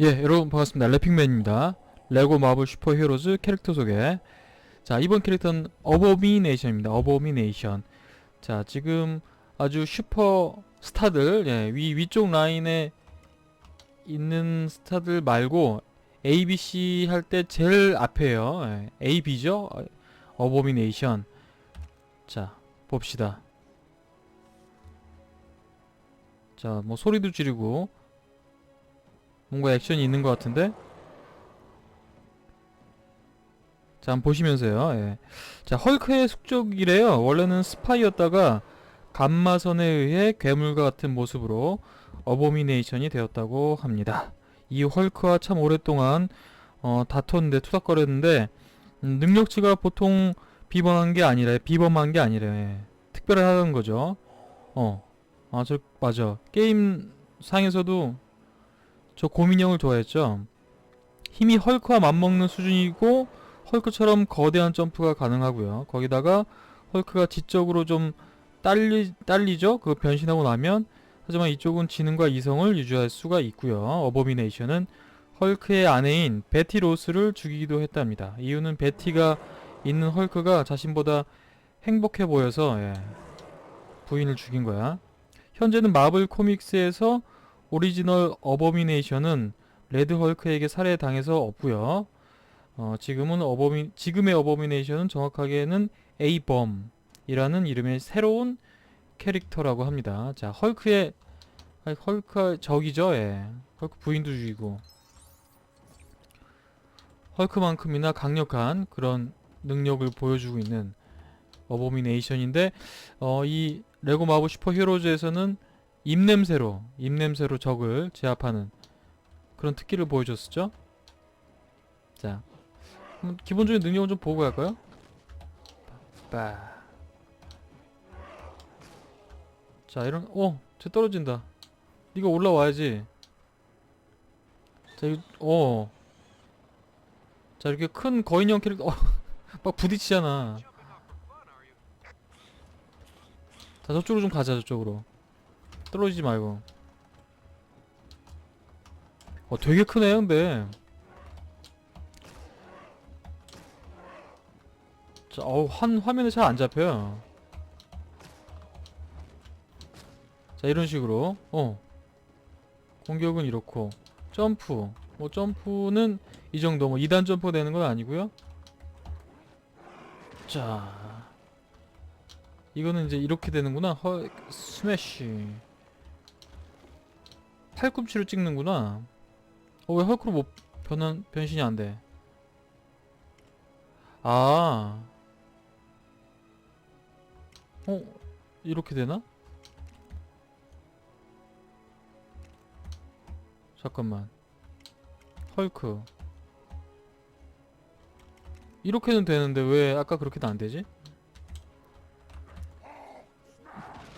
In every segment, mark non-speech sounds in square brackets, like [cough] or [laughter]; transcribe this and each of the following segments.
예, 여러분 반갑습니다. 래핑맨입니다. 레고 마블 슈퍼 히어로즈 캐릭터 소개. 자, 이번 캐릭터는 어버미네이션입니다. 어버미네이션. 자, 지금 아주 슈퍼 스타들, 예, 위, 위쪽 라인에 있는 스타들 말고 A, B, C 할 때 제일 앞에요. 예, A, B죠? 어, 어버미네이션. 자, 봅시다. 자, 뭐 소리도 지르고 뭔가 액션이 있는 것 같은데? 자, 한번 보시면서요. 예. 자, 헐크의 숙적이래요. 원래는 스파이였다가 감마선에 의해 괴물과 같은 모습으로 어보미네이션이 되었다고 합니다. 이 헐크와 참 오랫동안 어, 다퉜는데 투닥거렸는데 음, 능력치가 보통 비범한 게 아니래. 비범한 게 아니래. 특별하다는 거죠. 어. 아, 저 맞아. 게임 상에서도 저 고민형을 좋아했죠. 힘이 헐크와 맞먹는 수준이고 헐크처럼 거대한 점프가 가능하고요. 거기다가 헐크가 지적으로 좀 딸리, 딸리죠? 그 변신하고 나면 하지만 이쪽은 지능과 이성을 유지할 수가 있고요. 어버미네이션은 헐크의 아내인 베티 로스를 죽이기도 했답니다. 이유는 베티가 있는 헐크가 자신보다 행복해 보여서 예, 부인을 죽인 거야. 현재는 마블 코믹스에서 오리지널 어버미네이션은 레드 헐크에게 살해당해서 없고요. 어, 지금은 어버미 지금의 어버미네이션은 정확하게는 A범이라는 이름의 새로운 캐릭터라고 합니다. 자, 헐크의 헐크 적이죠. 예. 헐크 부인도 죽이고 헐크만큼이나 강력한 그런 능력을 보여주고 있는 어버미네이션인데 어, 이 레고 마블 슈퍼 히어로즈에서는 입냄새로 입냄새로 적을 제압하는 그런 특기를 보여줬었죠. 자, 기본적인 능력을 좀 보고 갈까요? 빠. 자, 이런 어, 쟤 떨어진다. 네가 올라와야지. 자, 이거 어. 자, 이렇게 큰 거인형 캐릭터 어, [laughs] 막 부딪히잖아. 자, 저쪽으로 좀 가자, 저쪽으로. 떨어지지 말고. 어, 되게 크네, 근데. 자, 어우, 한 화면에 잘 안 잡혀요. 자, 이런 식으로. 어. 공격은 이렇고. 점프. 뭐, 점프는 이 정도. 뭐, 2단 점프 되는 건 아니고요 자. 이거는 이제 이렇게 되는구나. 허, 스매시. 팔꿈치로 찍는구나. 어, 왜 헐크로 못 변한, 변신이 안 돼? 아. 어, 이렇게 되나? 잠깐만. 헐크. 이렇게는 되는데 왜 아까 그렇게는 안 되지?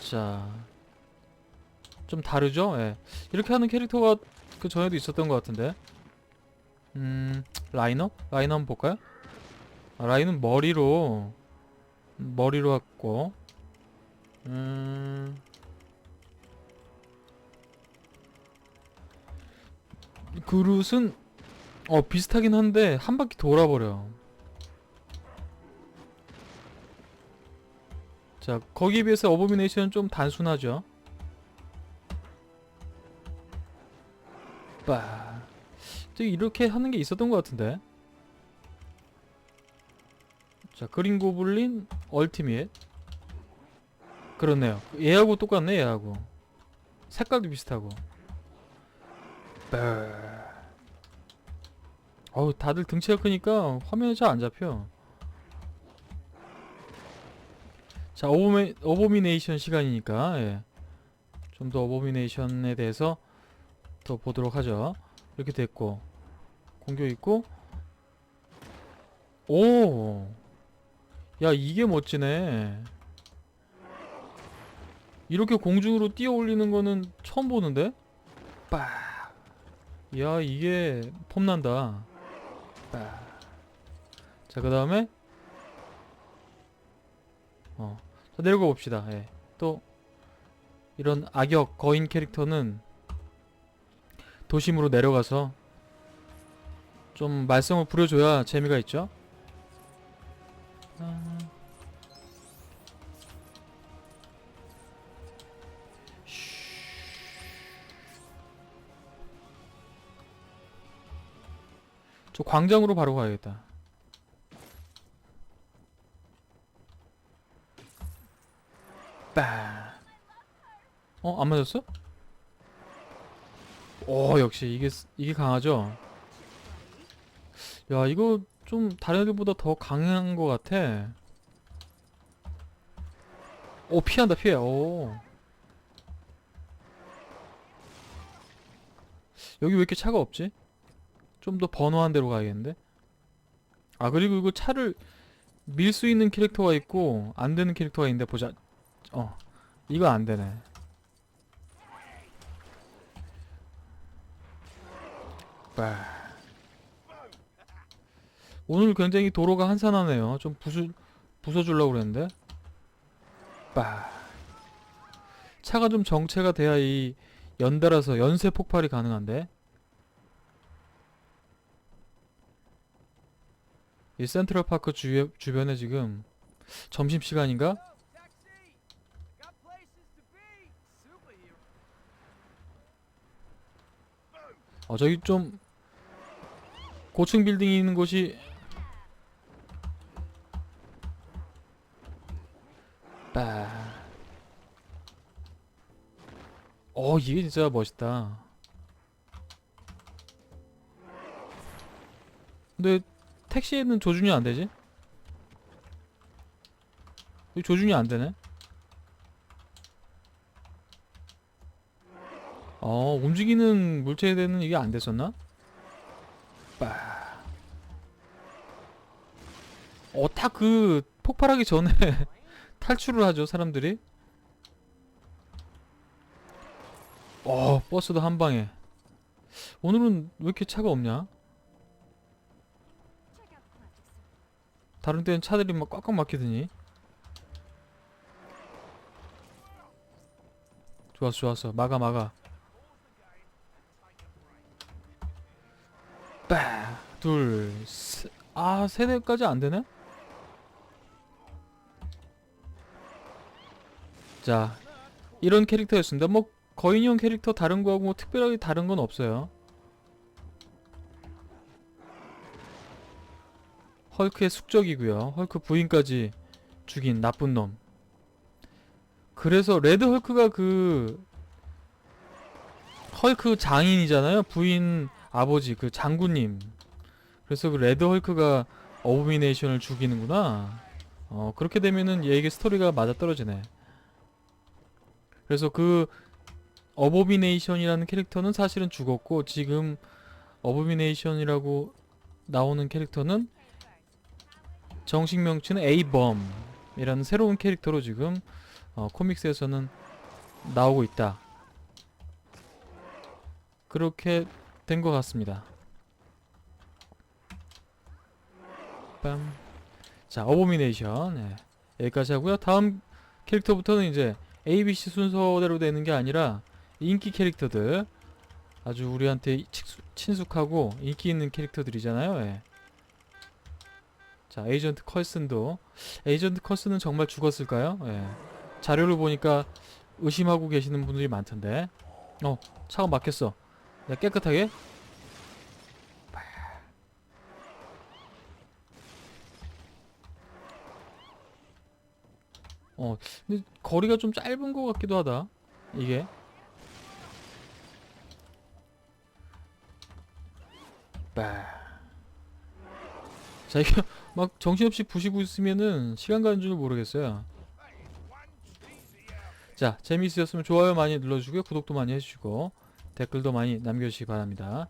자. 좀 다르죠? 예. 이렇게 하는 캐릭터가 그 전에도 있었던 것 같은데. 음, 라이너? 라이너 한번 볼까요? 아, 라이는 머리로, 머리로 했고, 음, 그릇은, 어, 비슷하긴 한데, 한 바퀴 돌아버려. 자, 거기에 비해서 어보미네이션은 좀 단순하죠. 빠. 또 이렇게 하는 게 있었던 것 같은데. 자, 그린 고블린 얼티밋. 그렇네요. 얘하고 똑같네, 얘하고. 색깔도 비슷하고. 빠. 어우, 다들 등치가 크니까 화면에 잘 안 잡혀. 자, 어보미, 어보미네이션 시간이니까, 예. 좀 더 어보미네이션에 대해서 더 보도록 하죠. 이렇게 됐고, 공격 있고, 오! 야, 이게 멋지네. 이렇게 공중으로 뛰어 올리는 거는 처음 보는데? 빠! 야, 이게 폼난다. 빠! 자, 그 다음에, 어. 자, 내려가 봅시다. 예. 또, 이런 악역 거인 캐릭터는 도심으로 내려가서 좀 말썽을 부려줘야 재미가 있죠. 아. 저 광장으로 바로 가야겠다. 빠. 어, 안 맞았어? 오, 역시 이게 쓰- 이게 강하죠. 야, 이거 좀 다른 애들보다 더 강한 것 같아. 오, 피한다, 피해. 오. 여기 왜 이렇게 차가 없지? 좀 더 번호한 데로 가야겠는데? 아, 그리고 이거 차를 밀 수 있는 캐릭터가 있고, 안 되는 캐릭터가 있는데, 보자. 어, 이거 안 되네. 빠. 오늘 굉장히 도로가 한산하네요. 좀 부수, 부숴주려고 그랬는데. 빠. 차가 좀 정체가 돼야 이 연달아서 연쇄 폭발이 가능한데. 이 센트럴파크 주, 주변에 지금 점심시간인가? 어, 저기 좀 고층 빌딩이 있는 곳이 빠. 어, 이게 진짜 멋있다. 근데 택시에는 조준이 안 되지? 왜 조준이 안 되네? 어, 움직이는 물체에 대는 이게 안 됐었나? 딱 그 폭발하기 전에 [laughs] 탈출을 하죠, 사람들이. 어, 버스도 한 방에. 오늘은 왜 이렇게 차가 없냐? 다른 때는 차들이 막 꽉꽉 막히더니. 좋았어, 좋았어. 막아, 막아. 빠, 둘, 셋. 아, 세 대까지 안 되네? 자, 이런 캐릭터였습니다. 뭐, 거인형 캐릭터 다른 거하고 뭐 특별하게 다른 건 없어요. 헐크의 숙적이고요. 헐크 부인까지 죽인 나쁜 놈. 그래서 레드 헐크가 그 헐크 장인이잖아요. 부인 아버지 그 장군님. 그래서 그 레드 헐크가 어부미네이션을 죽이는구나. 어 그렇게 되면은 얘에게 스토리가 맞아 떨어지네. 그래서 그 어보미네이션이라는 캐릭터는 사실은 죽었고 지금 어보미네이션이라고 나오는 캐릭터는 정식 명칭은 A범이라는 새로운 캐릭터로 지금 어, 코믹스에서는 나오고 있다. 그렇게 된 것 같습니다. 빰. 자, 어보미네이션. 네. 여기까지 하고요. 다음 캐릭터부터는 이제 ABC 순서대로 되는 게 아니라 인기 캐릭터들. 아주 우리한테 친숙하고 인기 있는 캐릭터들이잖아요. 예. 자, 에이전트 컬슨도 에이전트 컬슨은 정말 죽었을까요? 예. 자료를 보니까 의심하고 계시는 분들이 많던데. 어, 차가 막혔어. 야, 깨끗하게. 어, 근데 거리가 좀 짧은 것 같기도 하다. 이게. 빠. 자, 이게 [laughs] 막 정신없이 부시고 있으면은 시간 가는 줄 모르겠어요. 자, 재미있으셨으면 좋아요 많이 눌러주고요. 구독도 많이 해주시고 댓글도 많이 남겨주시기 바랍니다.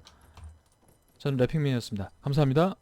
저는 래핑맨이었습니다. 감사합니다.